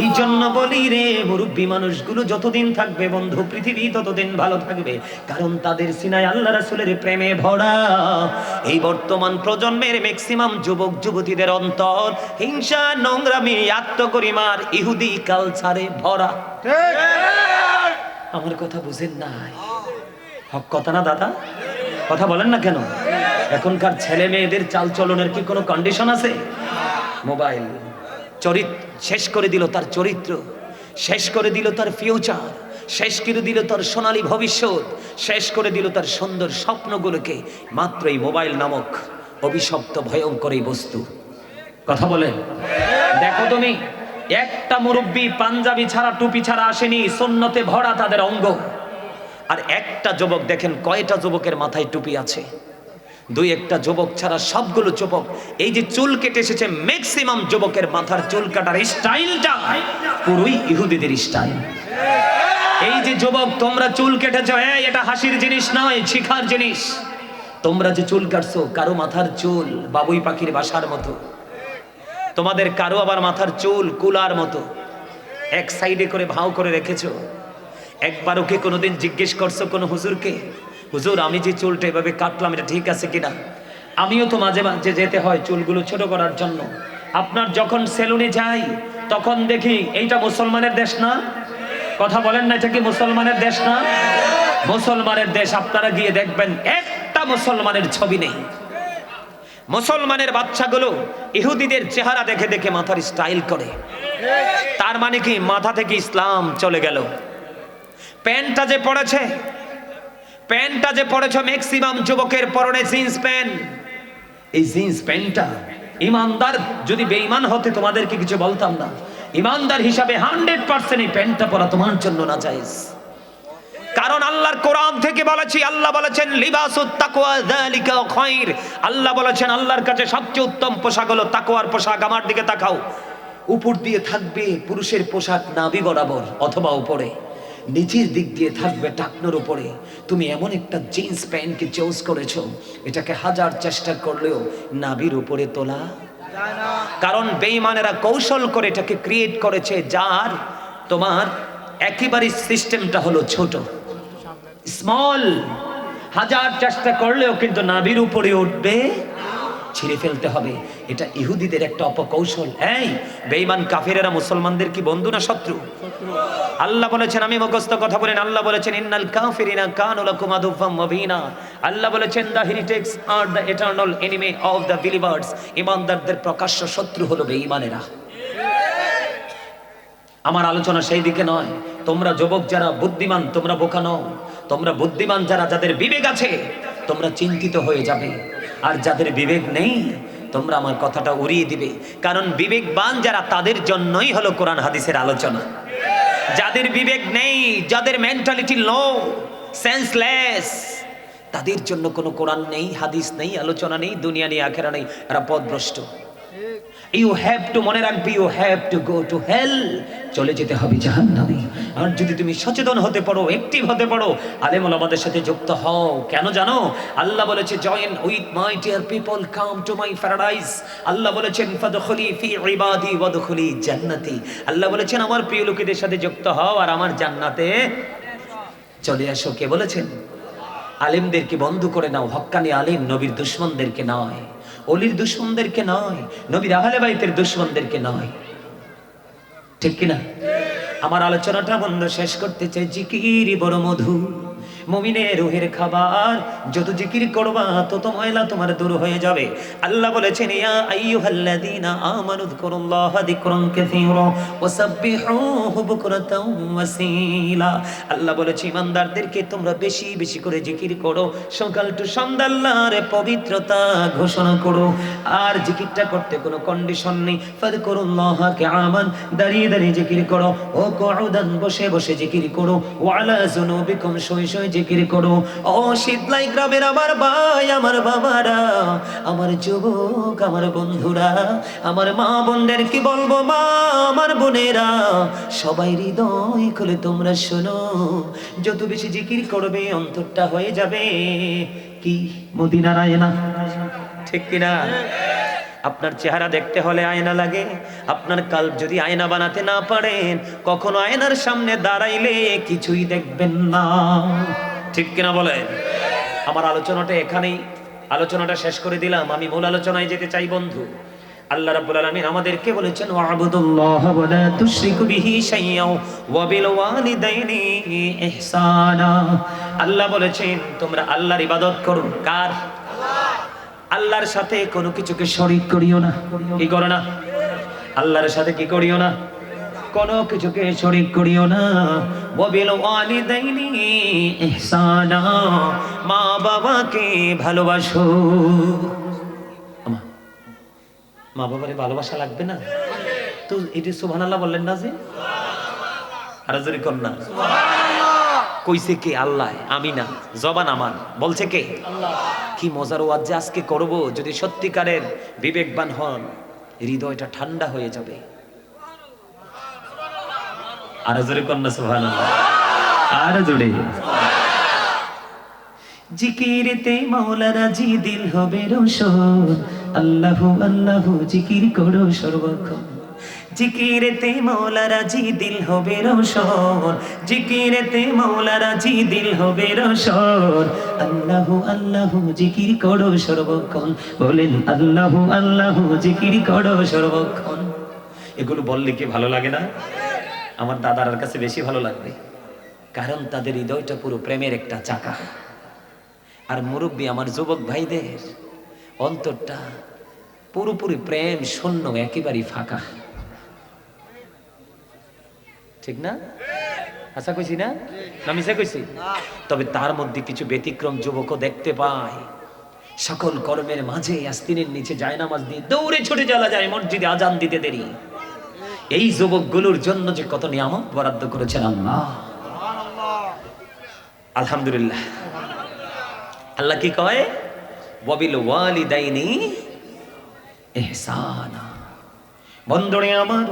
এই জন্য বলি রে মুরব্বী মানুষগুলো যতদিন থাকবে বন্ধু পৃথিবী ততদিন ভালো থাকবে। কারণ তাদের সিনায় আল্লাহ রাসূলের প্রেমে ভরা। এই বর্তমান প্রজন্মের ম্যাক্সিমাম যুবক যুবতীদের অন্তর হিংসা নোংরামি আত্মগরিমার ইহুদি কালচারে ভরা। আমার কথা বুঝেন নাই। হক কথা না দাদা? কথা বলেন না কেন? এখনকার ছেলে মেয়েদের চাল চলনের কি কোনো কন্ডিশন আছে? মোবাইল চরিত্র শেষ করে দিল তার চরিত্র, শেষ করে দিল তার ফিউচার শেষ করে দিল তার সোনালী ভবিষ্যৎ, শেষ করে দিল তার সুন্দর স্বপ্নগুলোকে। মাত্র এই মোবাইল নামক অভিশপ্ত ভয়ঙ্কর এই বস্তু। কথা বলেন দেখো তুমি, একটা মুরব্বী পাঞ্জাবি ছাড়া টুপি ছাড়া আসেনি, সুন্নতে ভরা তাদের অঙ্গ। আর একটা যুবক দেখেন কয়টা যুবকের মাথায় টুপি আছে? দুই একটা যুবক ছাড়া সবগুলো যুবক, এই যে চুল কেটে এসেছে ম্যাক্সিমাম যুবকের মাথার চুল কাটার স্টাইলটা পুরোই ইহুদিদের স্টাইল। এই যে যুবক, তোমরা চুল কেটেছ হ্যাঁ এটা হাসির জিনিস নয়, শিখার জিনিস। তোমরা যে চুল কাটছো, কারও মাথার চুল বাবুই পাখির বাসার মতো। তোমাদের কারও আবার মাথার চুল কুলার মতো। এক সাইডে করে ভাও করে রেখেছো। একবার ওকে কোনোদিন জিজ্ঞেস করছ কোনো হুজুরকে? হুজুর, আমি যে চুলটা এভাবে কাটলাম, এটা ঠিক আছে কিনা? আমিও তো মাঝে মাঝে যেতে হয় চুলগুলো ছোট করার জন্য। আপনার যখন সেলুনে যাই, তখন দেখি এইটা মুসলমানের দেশ না? কথা বলেন না, এটা কি মুসলমানের দেশ না? মুসলমানের দেশ, আপনারা গিয়ে দেখবেন একটা মুসলমানের ছবি নেই। মুসলমানের বাচ্চাগুলো ইহুদিদের চেহারা দেখে দেখে মাথার স্টাইল করে। তার মানে কি, মাথা থেকে ইসলাম চলে গেল। প্যান্টটা যে পড়েছে প্যান্টটা যে পরেছ ম্যাক্সিমাম যুবকের পরনে জিন্স প্যান্ট এই জিন্স প্যান্টটা ইমানদার, যদি বেঈমান হতে তোমাদেরকে কিছু বলতাম না, ইমানদার হিসাবে হান্ড্রেড পার্সেন্ট এই প্যান্টটা পরা তোমার জন্য না জায়েজ কারণ আল্লাহর কোরআন থেকে বলেছি, আল্লাহ বলেছেন খায়র আল্লাহ বলেছেন, আল্লাহর কাছে সবচেয়ে উত্তম পোশাক হলো তাকওয়ার পোশাক। আমার দিকে তাকাও। উপর দিয়ে থাকবে পুরুষের পোশাক নাভি বরাবর অথবা উপরে। নিচের দিক দিয়ে থাকবে টাকনোর উপরে। তুমি এমন একটা জিন্স প্যান্টকে চুজ করেছ, এটাকে হাজার চেষ্টা করলেও নাভির উপরে তোলা। কারণ বেঈমানেরা কৌশল করে এটাকে ক্রিয়েট করেছে, যার তোমার একেবারে সিস্টেমটা হলো ছোট। স্মল। হাজার চেষ্টা করলেও কিন্তু নাভির উপরে উঠবে। ছিঁড়ে ফেলতে হবে। এটা ইহুদিদের একটা অপকৌশল। এই, বেঈমান কাফেরেরা মুসলমানদের কি বন্ধু না শত্রু? আল্লাহ বলেছেন, আমি মুখস্থ কথা বলেন। আল্লাহ বলেছেন, ইন্নাল কাফিরিনা কানু লাকুম আদুফাম মুবিনা। আল্লাহ বলেছেন the heretics are the eternal enemy of the believers. ইমানদারদের প্রকাশ্য শত্রু হলো বেঈমানেরা। আমার আলোচনা সেই দিকে নয়। তোমরা যুবক যারা বুদ্ধিমান, তোমরা বোকা নও। তোমরা বুদ্ধিমান যারা, যাদের বিবেক আছে, তোমরা চিন্তিত হয়ে যাবে। আর যাদের বিবেক নেই, তোমরা আমার কথাটা উড়িয়ে দিবে। কারণ বিবেকবান যারা, তাদের জন্যই হলো কোরআন হাদিসের আলোচনা। যাদের বিবেক নেই, যাদের মেন্টালিটি লো সেন্সলেস তাদের জন্য কোনো কোরআন নেই, হাদিস নেই, আলোচনা নেই, দুনিয়া নেই, আখেরা নেই, এরা পথভ্রষ্ট। ইউ হ্যাভ টু মনে রাখবি you have to go to hell চলে যেতে হবে জাহান্নামে। আর যদি তুমি সচেতন হতে পারো অ্যাক্টিভ হতে পারো আলেম আমাদের সাথে যুক্ত হও। কেন জানো? আল্লাহ বলেছে join with my dear people come to my paradise আল্লাহ বলেছেন ফাদখুলি ফি ইবাদি ওয়াদখুলি জান্নাতি আল্লাহ বলেছেন, আমার প্রিয় লোকেদের সাথে যুক্ত হও আর আমার জান্নাতে চলে আসো। কে বলেছেন? আলেমদেরকে বন্ধ করে নাও। হক্কানি আলেম নবীর দুশ্মনদেরকে নয়। অলির দুশ্মনদেরকে নয়, নবীর আহলে বাইতের দুশ্মনদেরকে নয়। ঠিক কিনা? আমার আলোচনাটা বন্ধ শেষ করতে চাই। জিকিরি বড় মধু মমিনের রুহের খাবার। যত জিকির করবা, তত ময়লা তোমার দূর হয়ে যাবে। আল্লাহ বলেছেন, ইয়া আইয়ুহাল্লাযীনা আমানু যকুরুল্লাহা যিকরান কাসীরা ওয়াসাব্বিহুহু বুকরাতাও ওয়াসীলা। আল্লাহ বলেছে, ইমানদারদেরকে তোমরা বেশি বেশি করে জিকির করো। সকাল টু সন্ধ্যা আল্লাহর পবিত্রতা ঘোষণা করো। আর জিকিরটা করতে কোনো কন্ডিশন নেই। ফাযকুরুল্লাহা কিয়ামান। দাঁড়িয়ে দাঁড়িয়ে জিকির করো। ও কুউদান বসে বসে জিকির করো। ওয়ালা যুনুবিকুম, শুয়ে শুয়ে জিকির করো। ও শীতলাই গ্রামের আমার ভাই, আমার বাবারা, আমার যুবক, আমার বন্ধুরা, আমার মা বোনদের কি বলব মা, আমার বোনেরা, সবাই হৃদয় খুলে তোমরা শোনো। যত বেশি জিকির করবে, অন্তরটা হয়ে যাবে। কি? মদিনারায় না ঠিক কিনা? আপনার চেহারা দেখতে হলে আয়না লাগে। আপনার কাল যদি আয়না বানাতে না পারেন, কখনো আয়নার সামনে দাঁড়াইলে কিছুই দেখবেন না। ঠিক কিনা বলেন আমার আলোচনাটা এখানেই, আলোচনাটা শেষ করে দিলাম। আমি মূল আলোচনায় যেতে চাই বন্ধু। আল্লাহ রাব্বুল আলামিন আমাদেরকে বলেছেন, ওয়াবুদুল্লাহ ওয়া লা তুশরিকু বিহি শাইয়্যাও ওয়া বিল ওয়ালিদাইনি ইহসানা। আল্লাহ বলেছেন, তোমরা আল্লাহর ইবাদত করো। কার? আল্লাহর সাথে কোনো কিছুকে শরিক করিও না। কি করো না? আল্লাহর সাথে কি করিও না? কোনো কিছুকে শরিক করিও না। ওয়াবিল ওয়ালিদাইনি ইহসানা, মা বাবাকে ভালোবাসো। মা বাবারে ভালোবাসা লাগবে না? তো এটি সুবহানাল্লাহ বললেন না যে? আর জোরে কর না। কইছে কে? আল্লাহ, আমি না। জবান আমার। বলছে কে? কি মজার ওয়াজ যে আজকে করব, যদি সত্যিকারের বিবেকবান হন, হৃদয়টা ঠান্ডা হয়ে যাবে। আর জোরে কন্যা সুবহানাল্লাহ। আর জোরে। জিকিরেতে মাওলানা জি দিল হবে রোশন আল্লাহ আল্লাহ জিকির করো সর্বক্ষণ। জিকিরেতে মাওলানা জি দিল হবে রোশন, জিকিরেতে মাওলানা জি দিল হবে রোশন। আল্লাহ আল্লাহ জিকির করো সর্বক্ষণ। বলেন, আল্লাহ আল্লাহ জিকির করো সর্বক্ষণ। এগুলো বললে কি ভালো লাগে না? আমার দাদার কাছে বেশি ভালো লাগবে। কারণ তাদের হৃদয়টা পুরো প্রেমের একটা চাকা। আর মুরব্বী আমার যুবক ভাইদের অন্তরটা পুরোপুরি প্রেম শূন্য একেবারেই ফাঁকা। ঠিক না? আশা কইছি না? না, মিশা কইছি? তবে তার মধ্যে কিছু ব্যতিক্রম যুবকও দেখতে পায় সকল কর্মের মাঝে আস্তিনের নিচে যায় নামাজ দিয়ে দৌড়ে ছুটে চলা যায়, মসজিদে আজান দিতে দেরি। এই যুবকগুলোর জন্য যে কত নিয়ামত বরাদ্দ করেছেন আল্লাহ। আলহামদুলিল্লাহ। আল্লাহ কি কয়? ববিল ওয়ালিদাইনি ইহসানা। বন্ধুরে আমার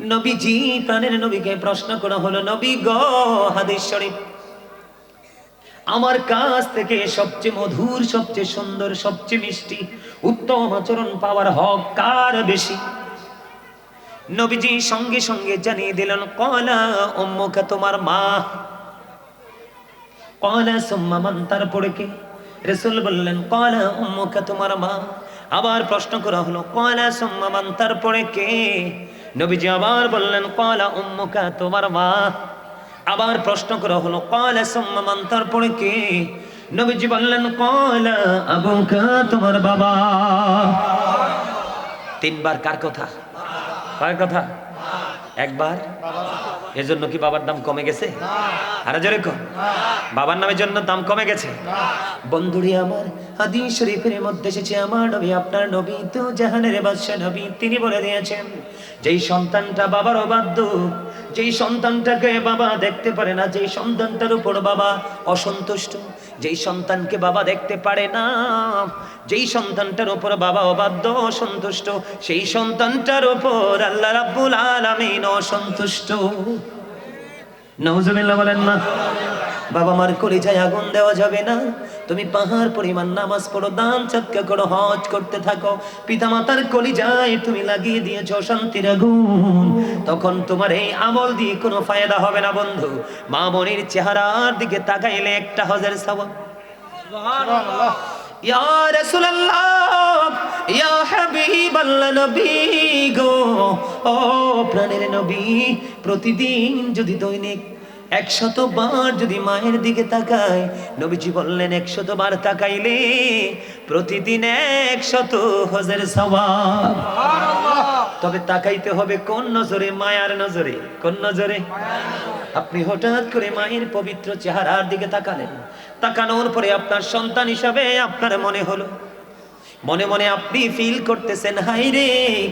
নবীজি, প্রাণের নবীকে প্রশ্ন করা হলো, নবী গ, হাদিস শরীফ, আমার কাছ থেকে সবচেয়ে মধুর, সবচেয়ে সুন্দর, সবচেয়ে মিষ্টি, উত্তম আচরণ পাওয়ার হক কার বেশি? নবীজি সঙ্গে সঙ্গে জানিয়ে দিলেন, কলা অম্মকা তোমার মা। কলা সুম্মামান তারপরে কে? রেসুল বললেন, কলা উম্মুকা, তোমার মা। আবার প্রশ্ন করা হলো, কলা সুম্মামান তারপরে কে? নবীজি আবার বললেন কলা উম্মুকা তোমার মা। আবার প্রশ্ন করা হলো কলা সুম্মামান তারপরে কি নবীজি বললেন কলা আবুকা তোমার বাবা। তিনবার কার কথা? কার কথা? একবার? এজন্য কি বাবার দাম কমে গেছে? আরে জোরে বাবার নামের জন্য দাম কমে গেছে? বন্ধুরি আমার, হাদিস শরীফের মধ্যে এসেছে, আমার নবী, আপনার নবী তো জাহানের বাদশা নবী, তিনি বলে দিয়েছেন, যেই সন্তানটা বাবার অবাধ্য যেই সন্তানটাকে বাবা দেখতে পারে না, যেই সন্তানটার উপর বাবা অসন্তুষ্ট, যেই সন্তানকে বাবা দেখতে পারে না, যেই সন্তানটার উপর বাবা অবাধ্য, অসন্তুষ্ট, সেই সন্তানটার উপর আল্লাহ রাব্বুল আলামিন অসন্তুষ্ট। নওজুবিল্লাহ বলেন না। বাবা মার কলিজায় আগুন দেওয়া যাবে না। তুমি পাহাড় পরিমাণ নামাজ পড়ো দান চাক্কা করো হজ করতে থাকো। পিতামাতার কলিজায় তুমি লাগিয়ে দিয়েছ শান্তির আগুন। তখন তোমার এই আমল দিয়ে কোনো ফায়দা হবে না বন্ধু। মা বোনের চেহারার দিকে তাকাইলে একটা হজের সওয়াব। ইয়া রাসূলুল্লাহ ইয়া হাবিবাল্লাহ নবী গো। ও প্রাণের নবী প্রতিদিন যদি দৈনিক একশত বার যদি মায়ের দিকে তাকায়, নবীজি বললেন, একশত বার তাকাইলে প্রতিদিন একশত হজের সওয়াব। তবে তাকাইতে হবে কোন নজরে? মায়ার নজরে। কোন নজরে? আপনি হঠাৎ করে মায়ের পবিত্র চেহারার দিকে তাকালেন। তাকানোর পরে আপনার সন্তান হিসাবে আপনার মনে হলো। মনে মনে আপনি ফিল করতেছেন হাই রে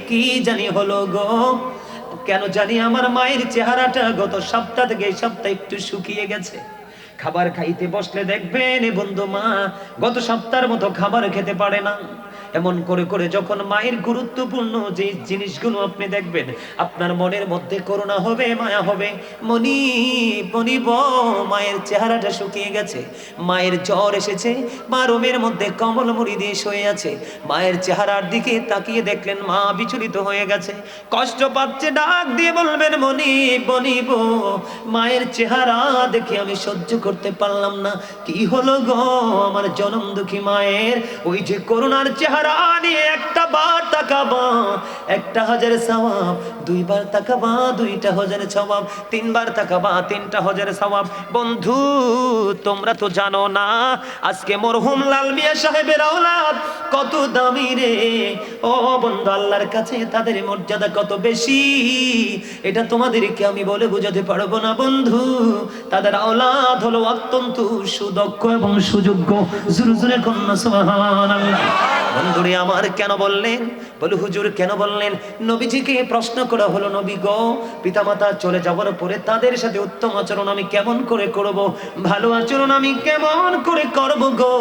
কি জানি হলো গো? কেন জানি আমার মায়ের চেহারাটা গত সপ্তাহ থেকে এই সপ্তাহ একটু শুকিয়ে গেছে। খাবার খাইতে বসলে দেখবেন বন্ধু মা গত সপ্তাহের মতো খাবার খেতে পারে না। এমন করে করে যখন মায়ের গুরুত্বপূর্ণ যে জিনিসগুলো আপনি দেখবেন, আপনার মনের মধ্যে করুণা হবে, মায়া হবে, মনি মনিব মায়ের চেহারাটা শুকিয়ে গেছে, মায়ের জ্বর এসেছে, মা রোমের মধ্যে কমল মুড়ি দিয়ে শুয়ে আছে, মায়ের চেহারার দিকে তাকিয়ে দেখলেন মা বিচলিত হয়ে গেছে, কষ্ট পাচ্ছে, ডাক দিয়ে বলবেন, মনি বনিব মায়ের চেহারা দেখে আমি সহ্য করতে পারলাম না, কি হলো গো, আমার জনম দুঃখী মায়ের, ওই যে করুণার চেহারা একটা বার একটা দুইটা তিনবার তিনটা বন্ধু, তোমরা তো জানো না, আজকে মরহুম লাল মিয়া সাহেবের আওলাদ কত দামি রে। ও বন্ধু, আল্লাহর কাছে তাদের মর্যাদা কত বেশি? এটা তোমাদেরকে আমি বলে বোঝাতে পারব না, বন্ধু। তাদের আওলাদ হলো অত্যন্ত সুদক্ষ এবং সুযোগ্য। জুরু জুরে কন্যা, সুবহানাল্লাহ। বন্ধুরে আমার কেন বললেন? বলু, হুজুর, কেন বললেন? নবীজিকে প্রশ্ন করা হলো, নবী গো, পিতামাতা চলে যাওয়ার পরে তাদের সাথে উত্তম আচরণ আমি কেমন করে করব? ভালো আচরণ আমি কেমন করে করব গো?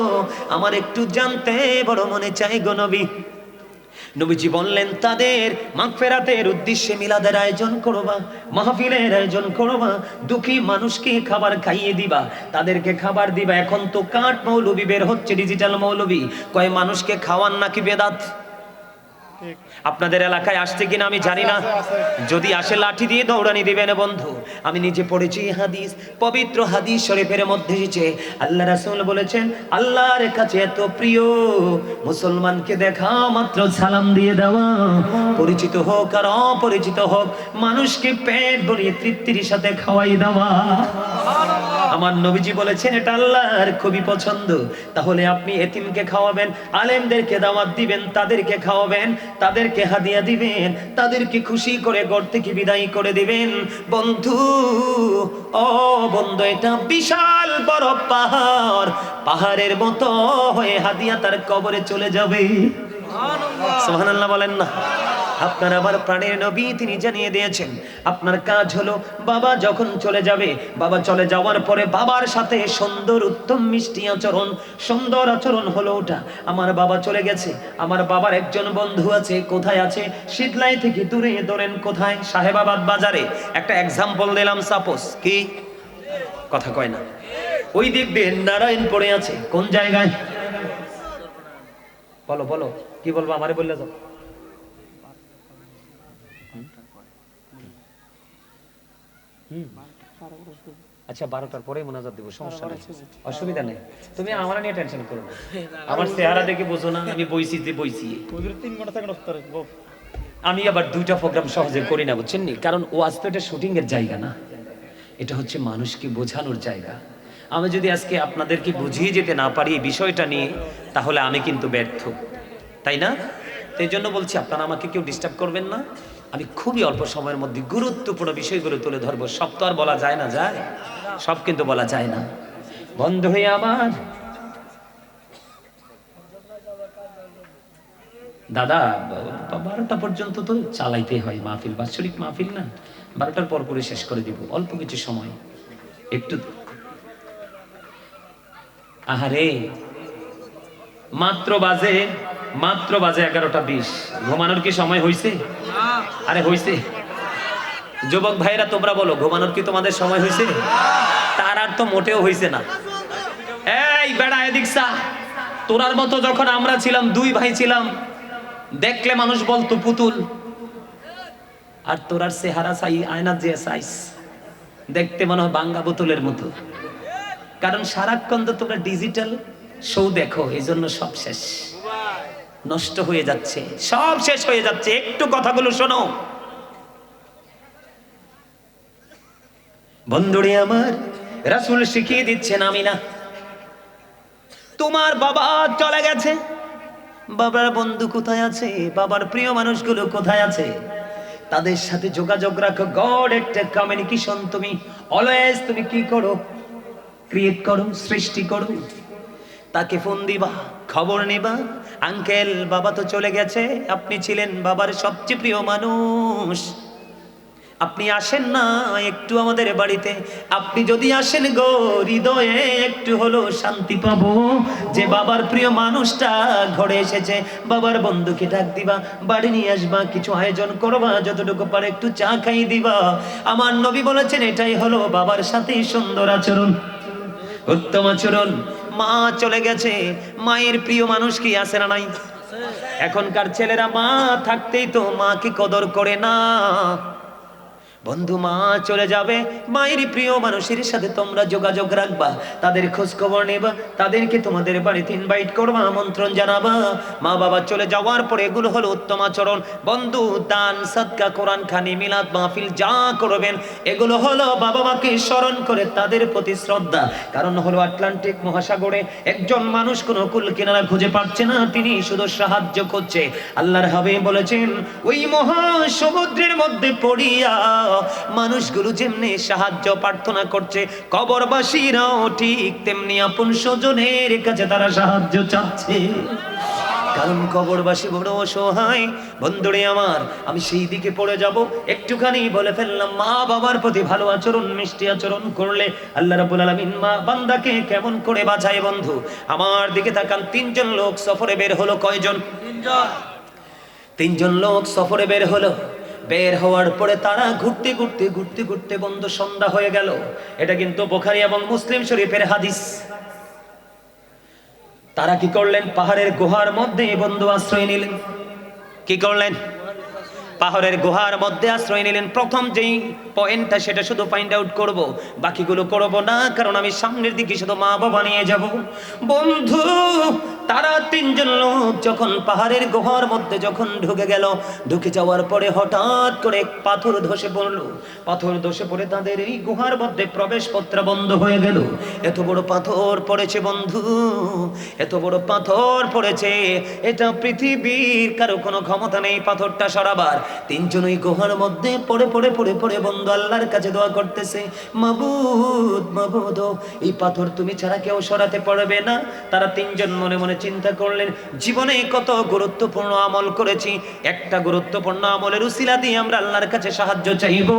আমার একটু জানতে বড় মনে চাই গো নবী। নবীজি বললেন, তাদের মাগফেরাতের উদ্দেশ্যে মিলাদের আয়োজন করবা, মাহফিলের আয়োজন করবা, দুঃখী মানুষকে খাবার খাইয়ে দিবা, তাদেরকে খাবার দিবা। এখন তো কাঠ মৌলবি বের হচ্ছে ডিজিটাল মৌলবি কয় মানুষকে খাওয়ান নাকি বেদাত? আপনাদের এলাকায় আসছে কিনা আমি জানি না। যদি আসে লাঠি দিয়ে দৌড়ানি দিবেন বন্ধু। আমি নিজে পড়েছি হাদিস পবিত্র হাদিস শরীফের মধ্যে এসেছে। আল্লাহ রাসূল বলেছেন আল্লাহর কাছে এত প্রিয় মুসলমানকে দেখা মাত্র সালাম দিয়ে দেওয়া। পরিচিত হোক আর অপরিচিত হোক মানুষকে পেট ভরিয়ে তৃপ্তির সাথে খাওয়াই দেওয়া। আমার নবীজি বলেছেন এটা আল্লাহর খুবই পছন্দ। তাহলে আপনি এতিমকে খাওয়াবেন আলেমদেরকে দাওয়াত দিবেন তাদেরকে খাওয়াবেন তাদেরকে হাদিয়া দিবেন তাদেরকে খুশি করে ঘর থেকে বিদায় করে দিবেন। বন্ধু ও বন্ধু এটা বিশাল বড় পাহাড়। পাহাড়ের মতো হয়ে হাদিয়া তার কবরে চলে যাবে। সুবহানাল্লাহ বলেন না। আপনার আবার প্রাণের নবী তিনি জানিয়ে দিয়েছেন, আপনার কাজ হলো বাবা যখন চলে যাবে, বাবা চলে যাওয়ার পরে বাবার সাথে সুন্দর উত্তম মিষ্টি আচরণ, সুন্দর আচরণ হলো ওটা। আমার বাবা চলে গেছে, আমার বাবার একজন বন্ধু আছে, কোথায় আছে? শীতলাই থেকে দূরে, ধরেন কোথায়? সাহেবাবাদ বাজারে। একটা এক্সাম্পল দিলাম সাপোজ কি? কথা কয় না। ওই দিক দিয়ে নারায়ণ পড়ে আছে, কোন জায়গায়? বলো বলো, কি বলব, আমারে বললে যাও। আচ্ছা বারোটার পরে মোনাজাত দিব সমস্যা নেই। অসুবিধা নেই। তুমি আমার নিয়ে টেনশন করো না। আমার চেহারা দেখে বোঝো না আমি বইছি যে বইছি। তিন ঘণ্টা। আমি আবার দুইটা প্রোগ্রাম সহজে করি না বুঝছেন নি? কারণ ও আজ তো এটা শুটিং এর জায়গা না। এটা হচ্ছে মানুষকে বোঝানোর জায়গা। আমি যদি আজকে আপনাদেরকে বুঝিয়ে যেতে না পারি এই বিষয়টা নিয়ে তাহলে আমি কিন্তু ব্যর্থ। তাই না? তো এই জন্য বলছি আপনারা আমাকে কেউ ডিস্টার্ব করবেন না। আমি খুবই অল্প সময়ের মধ্যে গুরুত্বপূর্ণ বিষয়গুলো তুলে ধরবো। সব তো আর বলা যায় না, যায়? সব কিন্তু বলা যায় না। বন্ধ হয়ে আমার। দাদা, বারোটা পর্যন্ত তো চালাইতে হয় মাহফিল, বাৎসরিক মাহফিল না? বারোটার পর করে শেষ করে দিব, অল্প কিছু সময়। একটু আহারে, মাত্র বাজে মাত্র বাজে এগারোটা বিশ। ঘুমানোর কি সময় হয়েছে আরে হয়েছে যুবক ভাইরা তোমরা বলো, ঘুমানোর কি তোমাদের সময় হয়েছে তার আর তো মোটেও হয়েছে না। এই বেড়া, এদিক তোরার মতো যখন আমরা ছিলাম, দুই ভাই ছিলাম, দেখলে মানুষ বলতো, পুতুল, আর তোরার চেহারা চাই, আয়না যে সাইজ দেখতে মনে হয় বাঙ্গা বোতলের মতো। কারণ সারাক্ষণ তো তোমরা ডিজিটাল শো দেখো এই জন্য সব শেষ। নষ্ট হয়ে যাচ্ছে, সব শেষ হয়ে যাচ্ছে। একটু কথাগুলো শোনো। বন্ধুরে আমার, রাসূল শিখিয়ে দিচ্ছেন আমি না তোমার বাবা চলে গেছে। বাবার বন্ধু কোথায় আছে? বাবার প্রিয় মানুষগুলো কোথায় আছে? তাদের সাথে যোগাযোগ রাখো। গড একটা কমিউনিকেশন তুমি। অলওয়েজ তুমি কি করো? ক্রিয়েট করো, সৃষ্টি করো। তাকে ফোন দিবা, খবর নিবা। আঙ্কেল, বাবা তো চলে গেছে, আপনি ছিলেন বাবার সবচেয়ে প্রিয় মানুষ। আপনি আসেন না একটু আমাদের বাড়িতে। আপনি যদি আসেন গো, হৃদয়ে একটু হলো শান্তি পাবো। যে বাবার প্রিয় মানুষটা ঘরে এসেছে, বাবার বন্ধুকে ডাক দিবা, বাড়ি নিয়ে আসবা, কিছু আয়োজন করবা, যতটুকু পারে একটু চা খাই দিবা। আমার নবী বলেছেন, এটাই হলো বাবার সাথে সুন্দর আচরণ, উত্তম আচরণ। মা চলে গেছে। মায়ের প্রিয় মানুষ কি আছে না নাই? এখনকার ছেলেরা মা থাকতেই তো মাকে কদর করে না। বন্ধু মা চলে যাবে, মায়ের প্রিয় মানুষের সাথে তোমরা যোগাযোগ রাখবা, তাদের খোঁজ খবর নেবা, তাদেরকে তোমাদের বাড়িতে ইনভাইট করবা, আমন্ত্রণ জানাবা। মা বাবা চলে যাওয়ার পরে এগুলো হলো উত্তম আচরণ। বন্ধু, দান সৎকা কোরআন, খানি, মিলাদ, মাহফিল যা করবেন, এগুলো হলো বাবা মাকে স্মরণ করে তাদের প্রতি শ্রদ্ধা। কারণ হলো আটলান্টিক মহাসাগরে একজন মানুষ কোনো কুল কিনারা খুঁজে পাচ্ছে না, তিনি শুধু সাহায্য করছে। আল্লাহর হাবে বলেছেন, ওই মহা সমুদ্রের মধ্যে পড়িয়া মানুষগুলো যেমনি সাহায্য, প্রার্থনা করছে, কবরবাসীরাও ঠিক তেমনি আপন স্বজনের কাছে তারা সাহায্য চাচ্ছে। কারণ কবরবাসী বড় অসহায়। বন্ধুরে আমার, আমি সেই দিকে পড়ে যাব। একটুখানি বলে ফেললাম, মা বাবার প্রতি ভালো আচরণ, মিষ্টি আচরণ করলে আল্লাহ রাব্বুল আলামিন মা বান্দাকে কেমন করে বাঁচায় বন্ধু? আমার দিকে তাকান, তিনজন লোক সফরে বের হলো কয়জন? তিনজন। লোক সফরে বের হলো। বের হওয়ার পরে তারা ঘুরতে ঘুরতে ঘুরতে ঘুরতে বন্ধু সন্ধ্যা হয়ে গেল। এটা কিন্তু বোখারি এবং মুসলিম শরীফের হাদিস। তারা কি করলেন? পাহাড়ের গুহার মধ্যে বন্ধু আশ্রয় নিলেন। কি করলেন? পাহাড়ের গুহার মধ্যে আশ্রয় নিলেন। প্রথম যেই পয়েন্টটা সেটা শুধু ফাইন্ড আউট করব। বাকিগুলো করব না, কারণ আমি সামনের দিকে শুধু মা বাবা নিয়ে যাব। বন্ধু তারা তিনজন লোক যখন পাহাড়ের গুহার মধ্যে যখন ঢুকে গেল, ঢুকে যাওয়ার পরে হঠাৎ করে পাথর ধসে পড়ল। পাথর ধসে পড়ে তাদের এই গুহার মধ্যে প্রবেশ পত্র বন্ধ হয়ে গেল। এত বড় পাথর পড়েছে বন্ধু, এত বড় পাথর পড়েছে। এটা পৃথিবীর কারও কোনো ক্ষমতা নেই পাথরটা সরাবার। তিনজন ওই গুহার মধ্যে পড়ে পড়ে পড়ে পড়ে বন্ধু আল্লাহর কাছে দোয়া করতেছে, মাবুদ মাবুদ, এই পাথর তুমি ছাড়া কেউ সরাতে পারবে না। তারা তিনজন মনে মনে চিন্তা করলেন, জীবনে কত গুরুত্বপূর্ণ আমল করেছি, একটা গুরুত্বপূর্ণ আমলের উসিলা দিয়ে আমরা আল্লাহর কাছে সাহায্য চাইব।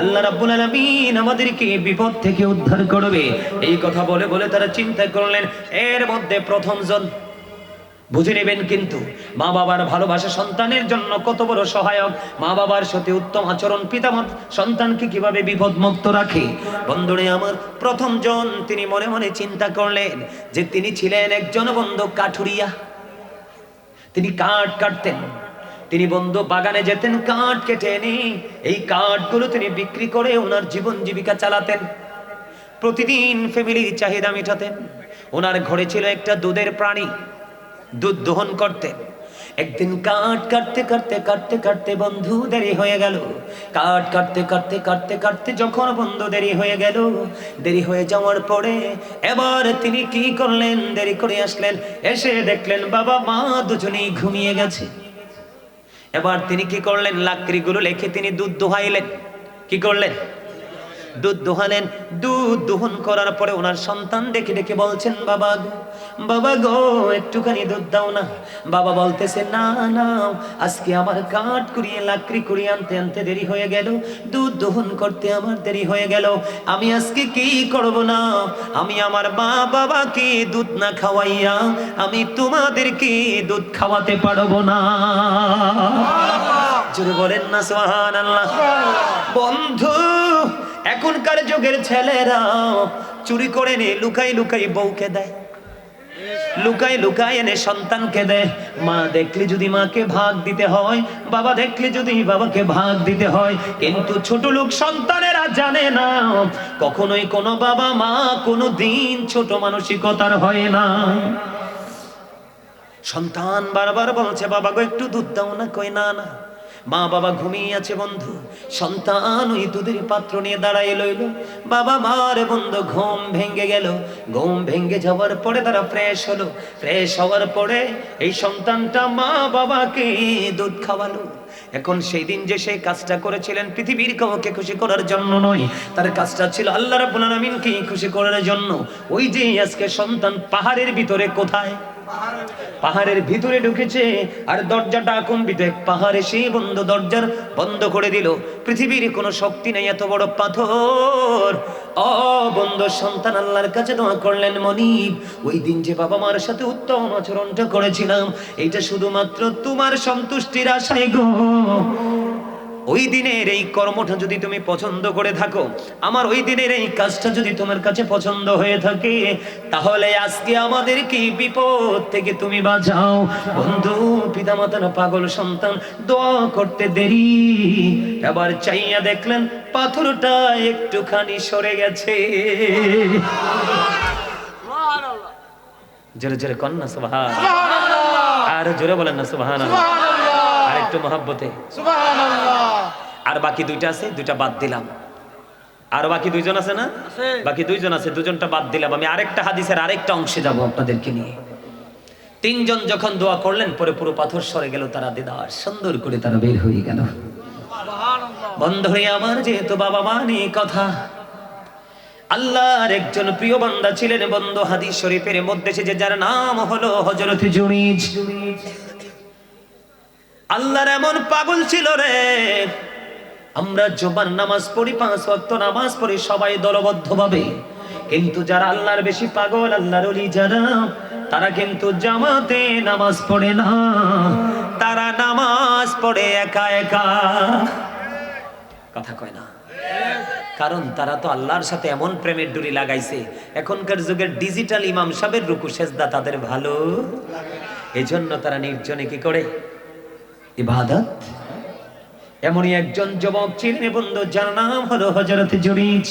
আল্লাহ রাব্বুল আলামিন আমাদেরকে বিপদ থেকে উদ্ধার করবে। এই কথা বলে বলে তারা চিন্তা করলেন, এর মধ্যে প্রথম জন বুঝে নেবেন কিন্তু মা বাবার ভালোবাসা সন্তানের জন্য কত বড় সহায়ক। মা বাবার সাথে উত্তম আচরণ পিতামাত সন্তানকে কীভাবে বিপদ মুক্ত রাখে? বন্ধুরে আমার, প্রথম জন তিনি মনে মনে চিন্তা করলেন যে তিনি ছিলেন একজন বন্ধু কাঠুরিয়া। তিনি কাঠ কাটতেন। তিনি বন্ধু বাগানে যেতেন, কাঠ কেটে এনে এই কাঠগুলো তিনি বিক্রি করে ওনার জীবন জীবিকা চালাতেন। প্রতিদিন ফ্যামিলির চাহিদা মেটাতেন। ওনার ঘরে ছিল একটা দুধের প্রাণী। দুধ দোহন করতেন একদিন কাঠ কাটতে কাটতে কাটতে কাটতে বন্ধু দেরি হয়ে গেল। কাঠ কাটতে কাটতে কাটতে কাটতে যখন বন্ধু দেরি হয়ে গেল, দেরি হয়ে যাওয়ার পরে এবার তিনি কি করলেন? দেরি করে আসলেন, এসে দেখলেন বাবা মা দুজনেই ঘুমিয়ে গেছে। এবার তিনি কি করলেন? লাকড়িগুলো লেখে তিনি দুধ দোহাইলেন। কি করলেন? দুধ দোহালেন। দুধ দোহন করার পরে ওনার সন্তান ডেকে ডেকে বলছেন বাবা গো বাবা গো একটুখানি দুধ দাও না। বাবা বলতেছে না না আজকে আমার কাঠ কুড়িয়ে লাকড়ি কুড়িয়ে আনতে আনতে দেরি হয়ে গেল। দুধ দোহন করতে আমার দেরি হয়ে গেল। আমি আজকে কি করব না? আমি আমার মা বাবাকে দুধ না খাওয়াইয়া আমি তোমাদেরকে দুধ খাওয়াতে পারব না। জোরে বলেন না সোহান আল্লাহ বন্ধু এখনকার যুগের ছেলেরা চুরি করে নে লুকাই লুকাই বউকে দেয়। লুকাই লুকাই এনে সন্তানকে দেয়। মা দেখলে যদি মাকে ভাগ দিতে হয়, বাবা দেখলে যদি বাবাকে ভাগ দিতে হয়, কিন্তু ছোট লোক সন্তানেরা জানে না, কখনোই কোনো বাবা মা কোনো দিন ছোট মানসিকতার হয় না। সন্তান বারবার বলছে, বাবা গো, একটু দুধ দাও না, কই, না না। মা বাবা ঘুমিয়ে আছে বন্ধু। সন্তান ওই দুধের পাত্র নিয়ে দাঁড়াই লইল। বাবা মার বন্ধু ঘুম ভেঙে গেল। ঘুম ভেঙে যাওয়ার পরে তারা ফ্রেশ হলো। ফ্রেশ হওয়ার পরে এই সন্তানটা মা বাবাকে দুধ খাওয়ালো। এখন সেই দিন যে সেই কাজটা করেছিলেন পৃথিবীর কাউকে খুশি করার জন্য নয়। তার কাজটা ছিল আল্লাহ রাব্বুল আলামিনকে খুশি করার জন্য। ওই যে আজকে সন্তান পাহাড়ের ভিতরে কোথায়? পাহাড়ের ভিতরে ঢুকেছে, আর দরজাটা এক পাহাড়ে সেই বন্ধ দরজার বন্ধ করে দিল। পৃথিবীর কোনো শক্তি নেই এত বড় পাথর। অ বন্ধ সন্তান আল্লাহর কাছে দোয়া করলেন মনিব, ওই দিন যে বাবা মার সাথে উত্তম আচরণটা করেছিলাম, এইটা শুধুমাত্র তোমার সন্তুষ্টির আশায় গো। ওই দিনের এই কর্মটা যদি তুমি পছন্দ করে থাকো আমার ওই দিনের এই কাজটা যদি তোমার কাছে পছন্দ হয়ে থাকে তাহলে আজকে আমাদের কি বিপদ থেকে তুমি বাঁচাও। বন্ধু পিতামাতার পাগল সন্তান দোয়া করতে দেরি। এবার চাইয়া দেখলেন পাথরটা একটুখানি সরে গেছে। জোরে জোরে কন্যা সুবহান। আর জোরে বলেন না সুবহান আর একটু মহাব্বতে। আর বাকি দুইটা আছে দুইটা বাদ দিলাম। আর বাকি দুইজন আছে না? বাকি দুইজন আছে দুজনটা বাদ দিলাম। আমি আরেকটা হাদিসের আরেকটা অংশে যাব আপনাদেরকে নিয়ে। তিনজন যখন দোয়া করলেন পরে পুরো পাথর সরে গেল তারা দিদার। সুন্দর করে তারা বের হয়ে গেল। বন্ধ হয়ে আমার যেহেতু বাবা মা নিয়ে কথা। আল্লাহর একজন প্রিয় বান্দা ছিলেন বন্ধ হাদিস শরীফের মধ্যে সে যে যার নাম হলো হজরত জুনিজ। আল্লাহর এমন পাগল ছিল রে। আমরা জোবান নামাজ পড়ি, পাঁচ ওয়াক্ত নামাজ পড়ি, সবাই দলবদ্ধ ভাবে কিন্তু যারা আল্লাহর বেশি পাগল, আল্লাহর ওলি যারা, তারা কিন্তু জামাতে নামাজ পড়ে না। তারা নামাজ পড়ে একা একা। কথা কয় না? কারণ তারা তো আল্লাহর সাথে এমন প্রেমের ডুরি লাগাইছে। এখনকার যুগের ডিজিটাল ইমাম সাহেবের রুকু, সেজদা তাদের ভালো। এজন্য তারা নির্জনে কি করে? ইবাদত? এমনই একজন যুবক ছিলেন বন্ধু, যার নাম হলো হজরত জুরিজ।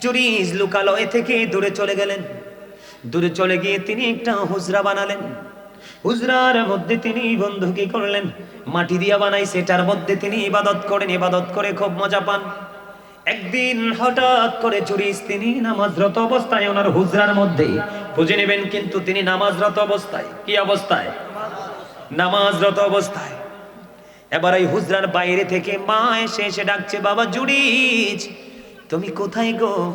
জুরিজ লুকালয় থেকে দূরে চলে গেলেন। দূরে চলে গিয়ে তিনি একটা হুজরা বানালেন। হুজরার মধ্যে তিনি বন্ধু কি করলেন? মাটি দিয়া বানাই, সেটার মধ্যে তিনি ইবাদত করেন। ইবাদত করে খুব মজা পান। একদিন হঠাৎ করে জুরিজ তিনি নামাজরত অবস্থায় ওনার হুজরার মধ্যে। বুঝে নেবেন কিন্তু তিনি নামাজরত অবস্থায়। কি অবস্থায়? নামাজরত অবস্থায়। এবার এই হুজরার বাইরে থেকে মা এসে এসে ডাকছে, বাবা, জুড়িজ, তুমি কোথায় গো?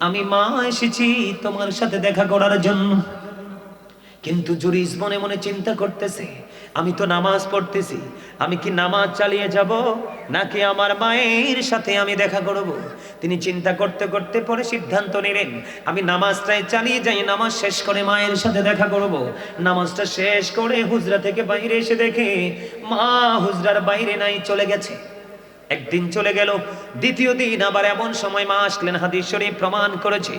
আমি মা এসেছি তোমার সাথে দেখা করার জন্য। কিন্তু জুরিজ মনে মনে চিন্তা করতেছে, আমি তো নামাজ পড়তেছি, আমি কি নামাজ চালিয়ে যাব, নাকি আমার মায়ের সাথে আমি দেখা করব? তিনি চিন্তা করতে করতে পরে সিদ্ধান্ত নিলেন, আমি নামাজটাই চালিয়ে যাই, নামাজ শেষ করে মায়ের সাথে দেখা করব। নামাজটা শেষ করে হুজরা থেকে বাইরে এসে দেখে, মা হুজরার বাইরে নাই, চলে গেছে। একদিন চলে গেল, দ্বিতীয় দিন আবার এমন সময় মা আসলেন, হাদিস শরীফ প্রমাণ করেছে।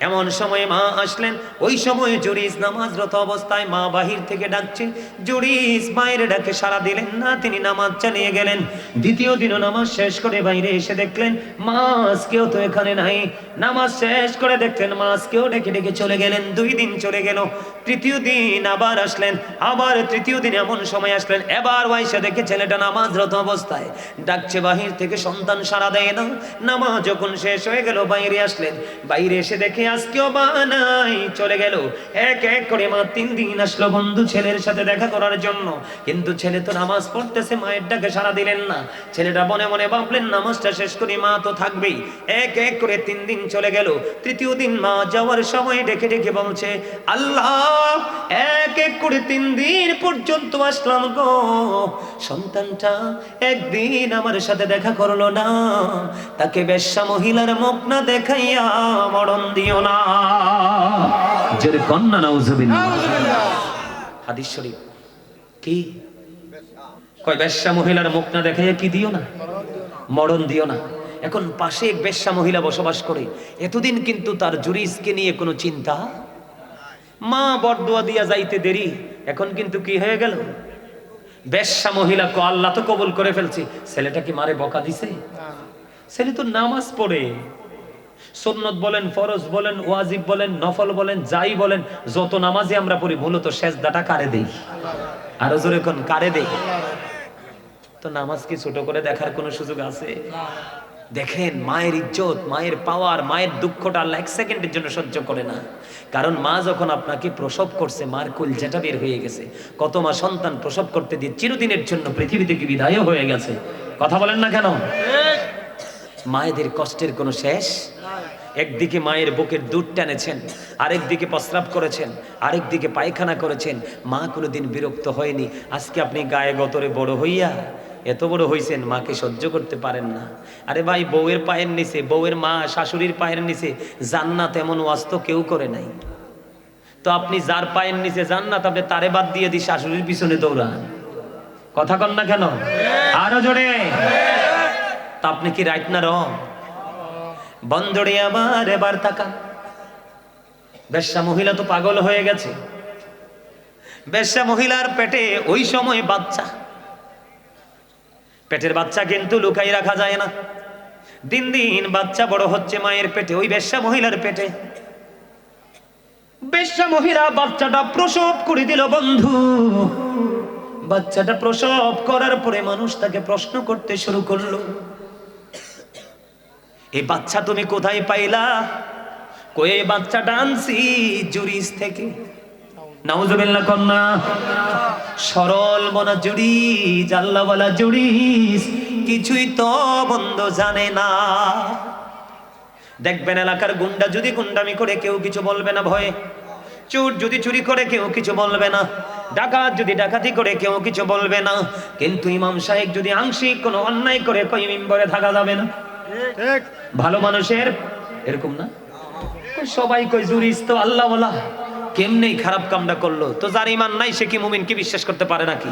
এমন সময় মা আসলেন। ওই সময় জুরিস নামাজরত অবস্থায় মা বাহির থেকে ডাকছে। জুরিস মায়ের ডাকে সারা দিলেন, না, তিনি নামাজ চালিয়ে গেলেন। দ্বিতীয় দিনও নামাজ শেষ করে বাইরে এসে দেখলেন মাছ কেউ তো এখানে নাই। নামাজ শেষ করে দেখলেন মাছ কেউ ডেকে ডেকে চলে গেলেন। দুই দিন চলে গেল। তৃতীয় দিন আবার আসলেন। আবার তৃতীয় দিন এমন সময় আসলেন, এবার ওয়াইসা দেখে ছেলেটা নামাজরত অবস্থায়। ডাকছে বাহির থেকে, সন্তান সারা দেয় না। নামাজ যখন শেষ হয়ে গেল, বাইরে আসলেন। বাইরে এসে দেখে আজকেও বানাই চলে গেল। এক এক করে মা তিন দিন আসলো বন্ধু ছেলের সাথে দেখা করার জন্য। কিন্তু ছেলে তো নামাজ পড়তেছে, মায়ের ডাকে সারা দিলেন না। ছেলেটা মনে মনে ভাবলেন, নামাজটা শেষ মা তো থাকবেই। এক এক করে তিন দিন চলে গেল। তৃতীয় দিন মা যাওয়ার সময় ডেকে ডেকে বলছে, আল্লাহ, এক এক করে তিন দিন পর্যন্ত আসলাম গো। সন্তানটা একদিন আমার সাথে দেখা করল না। তাকে বেশ্যা মহিলার মুখ না দেখাইয়া মরণ দিও মরণ দিও না। এখন পাশে এক বেশ্যা মহিলা বসবাস করে। এতদিন কিন্তু তার জুরিসকে নিয়ে কোনো চিন্তা? মা বরদোয়া দিয়া যাইতে দেরি। এখন কিন্তু কি হয়ে গেল? বেশ্যা মহিলা কো, আল্লাহ তো কবুল করে ফেলছি। ছেলেটা কি মারে বকা দিছে? ছেলে তো নামাজ পড়ে। সুন্নত বলেন ফরজ বলেন ওয়াজিব বলেন নফল বলেন যাই বলেন যত নামাজে আমরা পড়ি মূলত সেজদাটা কারে দেই? আরও জোরে কোন কারে দেই? তো নামাজ কি ছোট করে দেখার কোনো সুযোগ আছে? দেখেন মায়ের ইজ্জত মায়ের পাওয়ার মায়ের দুঃখটা আল্লাহ এক সেকেন্ডের জন্য সহ্য করে না। কারণ মা যখন আপনাকে প্রসব করছে মার কুল যেটা বের হয়ে গেছে। কত মা সন্তান প্রসব করতে দিয়ে চিরদিনের জন্য পৃথিবী থেকে বিদায় হয়ে গেছে? কথা বলেন না কেন? মায়েদের কষ্টের কোনো শেষ একদিকে মায়ের বুকের দুধ টানেছেন, আরেকদিকে প্রস্রাব করেছেন, আরেকদিকে পায়খানা করেছেন। মা কোনোদিন বিরক্ত হয়নি। আজকে আপনি গায়ে গতরে বড় হইয়া এত বড় হইছেন, মাকে সহ্য করতে পারেন না। আরে ভাই, বউয়ের পায়ের নিচে, বউয়ের মা, শাশুড়ির পায়ের নিচে জান্নাত এমন ওয়াস্ত কেউ করে নাই। তো আপনি যার পায়ের নিচে জান্নাত, আপনি তারে বাদ দিয়ে দি শাশুড়ির পিছনে দৌড়ান। কথা কন না কেন? আরও জোরে। তা আপনি কি রাইট না রং? বন্ধরে আবার এবার তাকান বেশ্যা মহিলা তো পাগল হয়ে গেছে। বেশ্যা মহিলার পেটে ওই সময় বাচ্চা। পেটের বাচ্চা কিন্তু লুকাই রাখা যায় না। দিন দিন বাচ্চা বড় হচ্ছে মায়ের পেটে, ওই বেশ্যা মহিলার পেটে। বেশ্যা মহিলা বাচ্চাটা প্রসব করে দিল, বন্ধু, বাচ্চাটা প্রসব করার পরে মানুষ তাকে প্রশ্ন করতে শুরু করল। এই বাচ্চা তুমি কোথায় পাইলা? কই এই বাচ্চাটা আনছি? জুরিস থেকে। নাউজুবিল্লাহ কন্যা, সরল মনা জুড়ি জাল্লাওয়ালা জুড়িস কিছুই তো বন্ধ জানে না। দেখবেন এলাকার গুন্ডা, যদি গুন্ডামি করে কেউ কিছু বলবে না ভয়ে। চোর যদি চুরি করে, কেউ কিছু বলবে না। ডাকাত যদি ডাকাতি করে, কেউ কিছু বলবে না। কিন্তু ইমাম সাহেব যদি আংশিক কোনো অন্যায় করে, কই মিম্বরে থাকা যাবে না? ঠিক। ভালো মানুষের এরকম না? সবাই কই জুরিস তো আল্লাহ বলা কেমনেই খারাপ কামটা করল? তো যার ইমান নাই সে কি মুমিনকে বিশ্বাস করতে পারে নাকি?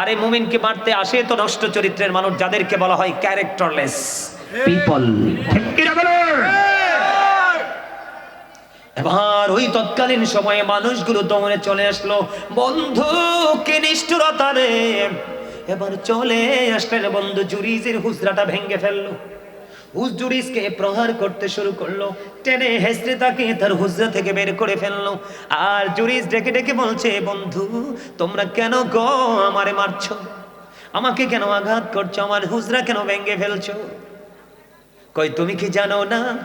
আরে মুমিনকে মারতে আসে তো নষ্ট চরিত্রের মানুষ যাদেরকে বলা হয় ক্যারেক্টারলেস। পিপল এবার ওই তৎকালীন সময়ে মানুষগুলো দমনে চলে আসলো বন্ধু কে নিষ্ঠুরতা রে? এবার চলে আসলেন বন্ধু জুরিজের হুজরাটা ভেঙে ফেলল। হুজুরিসকে প্রহার করতে শুরু করল। টেনে হেসড়ে তাকে তার হুজরা থেকে বের করে ফেলল। আর জুরিস ডেকে ডেকে বলছে, বন্ধু, তোমরা কেন গো আমারে মারছো? আমাকে কেন আঘাত করছ? আমার হুজরা কেন ভেঙে ফেলছো? কই তুমি কি জানো না?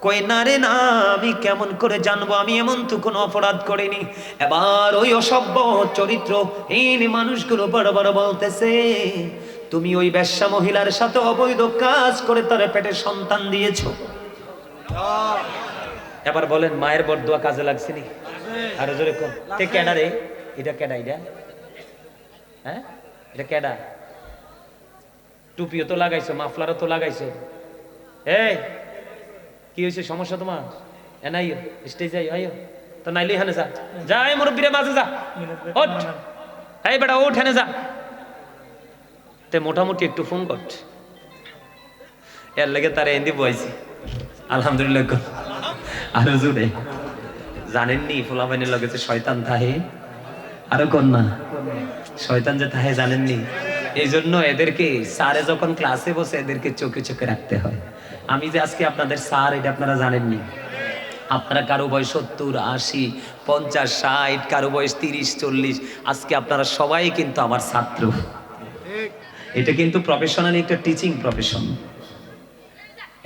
কই না রে, না, আমি কেমন করে জানব? আমি এমন তো কোনো অপরাধ করিনি। এবার ওই অসভ্য চরিত্র হীন মানুষগুলো বড় বড় বলতেছে তুমি ওই বেশ্যা মহিলার সাথে অবৈধ কাজ করে তার পেটে সন্তান দিয়েছ। এবার বলেন মায়ের বরদোয়া কাজে লাগছে নি আরও জোরে কম তে কেডা রে? এটা কেডা এটা? হ্যাঁ? এটা কেডা? টুপিও তো লাগাইছো মাফলারও তো লাগাইছো। এই কি হয়েছে সমস্যা তোমার? এ নাই স্টেজ যাই আইও তো নাইলে হানে যা। যাই মুরব্বীরে মাঝে যা। ওঠ। এই বেটা ওঠ হেনে যা। তে মোটামুটি একটু ফোন কর এর লেগে তারা এন্দি বয়সি আলহামদুলিল্লাহ। আরও জুড়ে জানেননি ফুলাবাইনের লগে যে শয়তান থাহে? আরও না? শয়তান যে থাহে জানেননি? এই জন্য এদেরকে স্যারে যখন ক্লাসে বসে এদেরকে চোখে চোখে রাখতে হয়। আমি যে আজকে আপনাদের স্যার, এটা আপনারা জানেননি? আপনারা কারও বয়স সত্তর, আশি, পঞ্চাশ, ষাট, কারও বয়স তিরিশ, চল্লিশ, আজকে আপনারা সবাই কিন্তু আমার ছাত্র। এটা কিন্তু প্রফেশনালি একটা টিচিং প্রফেশন